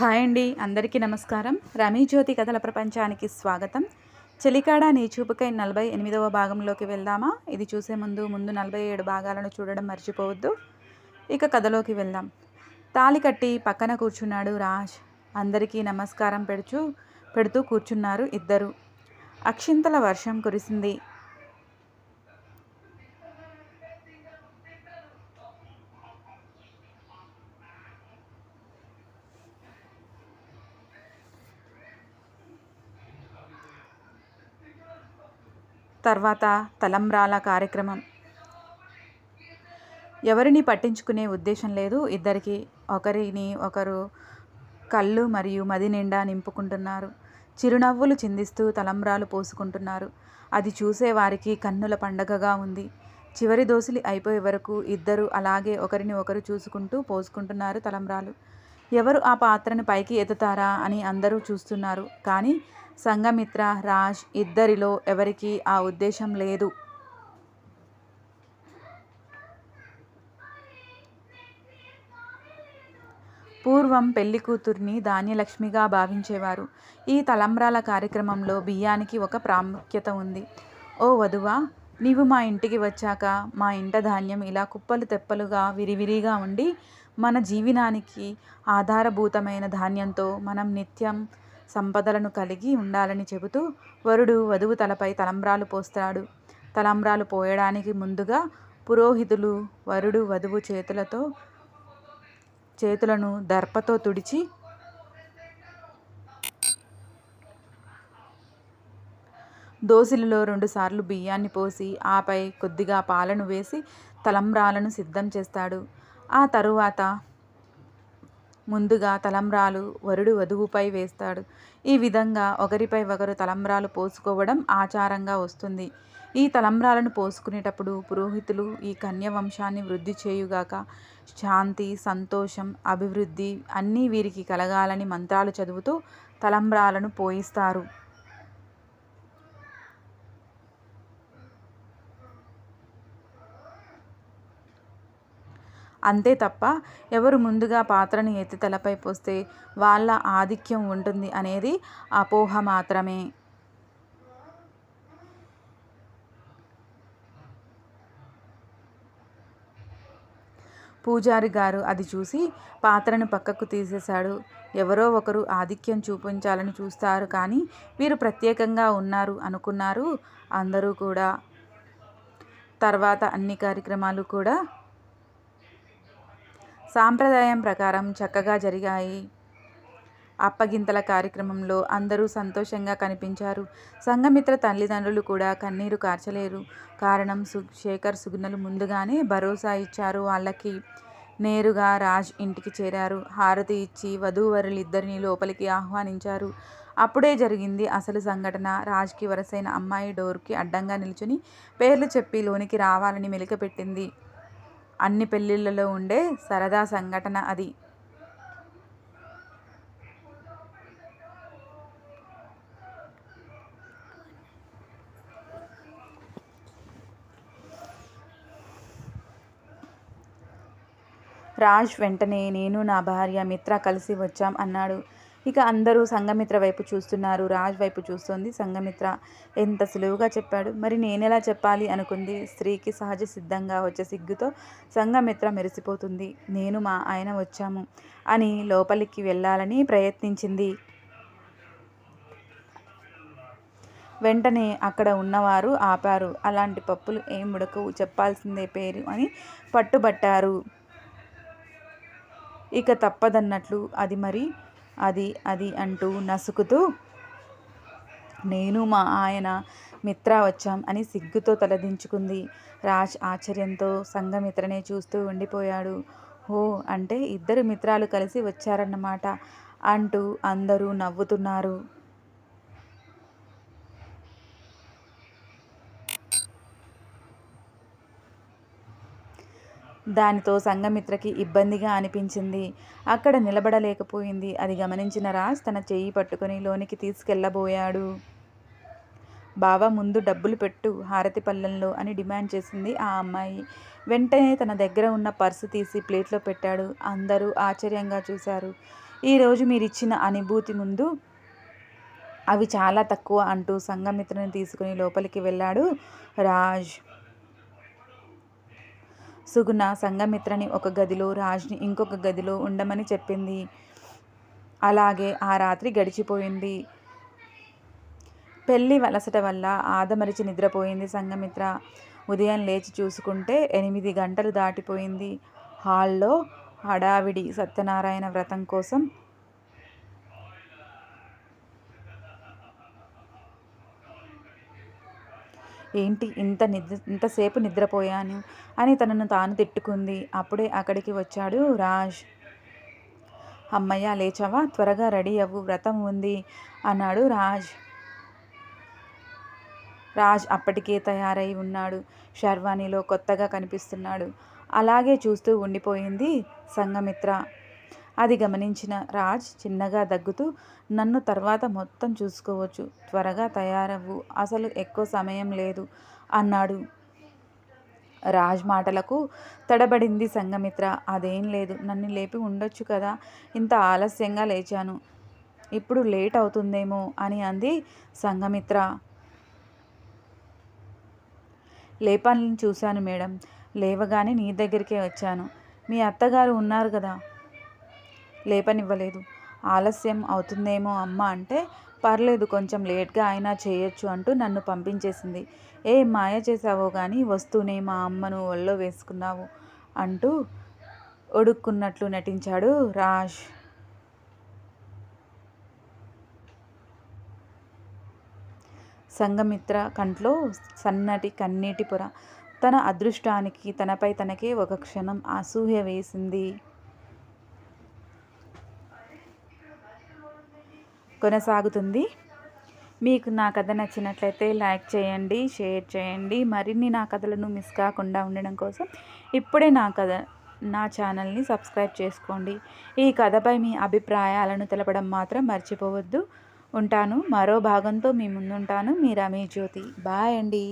Hi అండి అందరికీ నమస్కారం. రమీ జ్యోతి కథల ప్రపంచానికి స్వాగతం. చెలికాడ నీ చూపుకై నలభై ఎనిమిదవ భాగంలోకి వెళ్దామా? ఇది చూసే ముందు ముందు నలభై ఏడు భాగాలను చూడడం మర్చిపోవద్దు. ఇక కథలోకి వెళ్దాం. తాలి కట్టి పక్కన కూర్చున్నాడు రాజ్. అందరికీ నమస్కారం పెడుచు పెడుతూ కూర్చున్నారు ఇద్దరు. అక్షింతల వర్షం కురిసింది. తర్వాత తలంబ్రాల కార్యక్రమం. ఎవరిని పట్టించుకునే ఉద్దేశం లేదు. ఇద్దరికి ఒకరిని ఒకరు కళ్ళు మరియు మది నిండా నింపుకుంటున్నారు. చిరునవ్వులు చిందిస్తూ తలంబ్రాలు పోసుకుంటున్నారు. అది చూసేవారికి కన్నుల పండగగా ఉంది. చివరి దోసిలి అయిపోయే వరకు ఇద్దరు అలాగే ఒకరిని ఒకరు చూసుకుంటూ పోసుకుంటున్నారు తలంబ్రాలు. ఎవరు ఆ పాత్రను పైకి ఎత్తుతారా అని అందరూ చూస్తున్నారు. కానీ సంఘమిత్ర రాజ్ ఇద్దరిలో ఎవరికీ ఆ ఉద్దేశం లేదు. పూర్వం పెళ్ళి కూతుర్ని ధాన్యలక్ష్మిగా భావించేవారు. ఈ తలంబ్రాల కార్యక్రమంలో బియ్యానికి ఒక ప్రాముఖ్యత ఉంది. ఓ వధువా నీవు మా ఇంటికి వచ్చాక మా ఇంట ధాన్యం ఇలా కుప్పలు తెప్పలుగా విరివిరిగా ఉండి మన జీవనానికి ఆధారభూతమైన ధాన్యంతో మనం నిత్యం సంపదలను కలిగి ఉండాలని చెబుతూ వరుడు వధువు తలపై తలంబ్రాలు పోస్తాడు. తలంబ్రాలు పోయడానికి ముందుగా పురోహితులు వరుడు వధువు చేతులతో చేతులను దర్పతో తుడిచి దోసిలిలో రెండుసార్లు బియ్యాన్ని పోసి ఆపై కొద్దిగా పాలను వేసి తలంబ్రాలను సిద్ధం చేస్తాడు. ఆ తరువాత ముందుగా తలంబ్రాలు వరుడు వధువుపై వేస్తాడు. ఈ విధంగా ఒకరిపై ఒకరు తలంబ్రాలు పోసుకోవడం ఆచారంగా వస్తుంది. ఈ తలంబ్రాలను పోసుకునేటప్పుడు పురోహితులు ఈ కన్య వంశాన్ని వృద్ధి చేయుగాక శాంతి సంతోషం అభివృద్ధి అన్నీ వీరికి కలగాలని మంత్రాలు చదువుతూ తలంబ్రాలను పోయిస్తారు. అంతే తప్ప ఎవరు ముందుగా పాత్రను ఎత్తి తలపై పోస్తే వాళ్ళ ఆధిక్యం ఉంటుంది అనేది అపోహ మాత్రమే. పూజారి గారు అది చూసి పాత్రను పక్కకు తీసేశాడు. ఎవరో ఒకరు ఆధిక్యం చూపించాలని చూస్తారు కానీ వీరు ప్రత్యేకంగా ఉన్నారు అనుకున్నారు అందరూ కూడా. తర్వాత అన్ని కార్యక్రమాలు కూడా సాంప్రదాయం ప్రకారం చక్కగా జరిగాయి. అప్పగింతల కార్యక్రమంలో అందరూ సంతోషంగా కనిపించారు. సంఘమిత్ర తల్లిదండ్రులు కూడా కన్నీరు కార్చలేరు. కారణం సు శేఖర్ సుగుణలు ముందుగానే భరోసా ఇచ్చారు వాళ్ళకి. నేరుగా రాజ్ ఇంటికి చేరారు. హారతి ఇచ్చి వధూవరులిద్దరిని లోపలికి ఆహ్వానించారు. అప్పుడే జరిగింది అసలు సంఘటన. రాజ్కి వరసైన అమ్మాయి డోర్కి అడ్డంగా నిల్చుని పేర్లు చెప్పి లోనికి రావాలని మెలికపెట్టింది. అన్ని పెళ్ళిళ్ళలో ఉండే సరదా సంఘటన అది. రాజ్ వెంటనే నేను నా భార్య మిత్ర కలిసి వచ్చాం అన్నాడు. ఇక అందరూ సంఘమిత్ర వైపు చూస్తున్నారు. రాజ్ వైపు చూస్తోంది. సంఘమిత్ర ఎంత సులువుగా చెప్పాడు. మరి నేనెలా చెప్పాలి అనుకుంది. స్త్రీకి సహజ సిద్ధంగా వచ్చే సిగ్గుతో సంఘమిత్ర మెరిసిపోతుంది. నేను మా ఆయన వచ్చాము అని లోపలికి వెళ్ళాలని ప్రయత్నించింది. వెంటనే అక్కడ ఉన్నవారు ఆపారు. అలాంటి పప్పులు ఏం ఉడకవు. చెప్పాల్సిందే పేరు అని పట్టుబట్టారు. ఇక తప్పదన్నట్లు అది మరి అది అది అంటూ నసుకుతూ నేను మా ఆయన మిత్ర వచ్చాం అని సిగ్గుతో తలదించుకుంది. రాజ్ ఆశ్చర్యంతో సంఘమిత్రనే చూస్తూ ఉండిపోయాడు. ఓ అంటే ఇద్దరు మిత్రాలు కలిసి వచ్చారన్నమాట అంటూ అందరూ నవ్వుతున్నారు. దానితో సంఘమిత్రకి ఇబ్బందిగా అనిపించింది. అక్కడ నిలబడలేకపోయింది. అది గమనించిన రాజ్ తన చెయ్యి పట్టుకుని లోనికి తీసుకెళ్ళబోయాడు బావ ముందు డబ్బులు పెట్టు హారతి పళ్ళెంలో అని డిమాండ్ చేసింది ఆ అమ్మాయి. వెంటనే తన దగ్గర ఉన్న పర్సు తీసి ప్లేట్లో పెట్టాడు. అందరూ ఆశ్చర్యంగా చూశారు. ఈరోజు మీరిచ్చిన అనుభూతి ముందు అవి చాలా తక్కువ అంటూ సంఘమిత్రని తీసుకుని లోపలికి వెళ్ళాడు రాజ్. సుగుణ సంఘమిత్రని ఒక గదిలో రాజ్ని ఇంకొక గదిలో ఉండమని చెప్పింది. అలాగే ఆ రాత్రి గడిచిపోయింది. పెళ్ళి వలసట వల్ల ఆదమరిచి నిద్రపోయింది సంఘమిత్ర. ఉదయం లేచి చూసుకుంటే ఎనిమిది గంటలు దాటిపోయింది. హాల్లో హడావిడి సత్యనారాయణ వ్రతం కోసం ఏంటి ఇంత నిద్ర ఇంతసేపు నిద్రపోయాను అని తనను తాను తిట్టుకుంది. అప్పుడే అక్కడికి వచ్చాడు రాజ్. అమ్మయ్య లేచావా? త్వరగా రెడీ అవ్వు వ్రతం ఉంది అన్నాడు రాజ్. రాజ్ అప్పటికే తయారై ఉన్నాడు. షర్వాణిలో కొత్తగా కనిపిస్తున్నాడు. అలాగే చూస్తూ ఉండిపోయింది సంగమిత్ర అది గమనించిన రాజ్ చిన్నగా దగ్గుతూ నన్ను తర్వాత మొత్తం చూసుకోవచ్చు. త్వరగా తయారవ్వు. అసలు ఎక్కువ సమయం లేదు అన్నాడు. రాజ్ మాటలకు తడబడింది సంగమిత్ర అదేం లేదు. నన్ను లేపి ఉండొచ్చు కదా. ఇంత ఆలస్యంగా లేచాను. ఇప్పుడు లేట్ అవుతుందేమో అని అంది సంగమిత్ర లేపాలని చూశాను మేడం. లేవగానే నీ దగ్గరికే వచ్చాను. మీ అత్తగారు ఉన్నారు కదా. లేపనివ్వలేదు. ఆలస్యం అవుతుందేమో అమ్మ అంటే పర్లేదు కొంచెం లేట్గా అయినా చేయొచ్చు అంటూ నన్ను పంపించేసింది. ఏ మాయ చేసావో కానీ వస్తూనే మా అమ్మను ఒళ్ళో వేసుకున్నావు అంటూ ఒడుక్కున్నట్లు నటించాడు రాజ్. సంగమిత్ర కంట్లో సన్నటి కన్నీటి పొర. తన అదృష్టానికి తనపై తనకే ఒక క్షణం అసూయ వేసింది. కొనసాగుతుంది. మీకు నా కథ నచ్చినట్లయితే లైక్ చేయండి షేర్ చేయండి. మరిన్ని నా కథలను మిస్ కాకుండా ఉండడం కోసం ఇప్పుడే నా కథ నా ఛానల్ని సబ్స్క్రైబ్ చేసుకోండి. ఈ కథపై మీ అభిప్రాయాలను తెలపడం మాత్రం మర్చిపోవద్దు. ఉంటాను. మరో భాగంతో మీ ముందుంటాను. మీ రమేష్ జ్యోతి. బాయ్ అండి.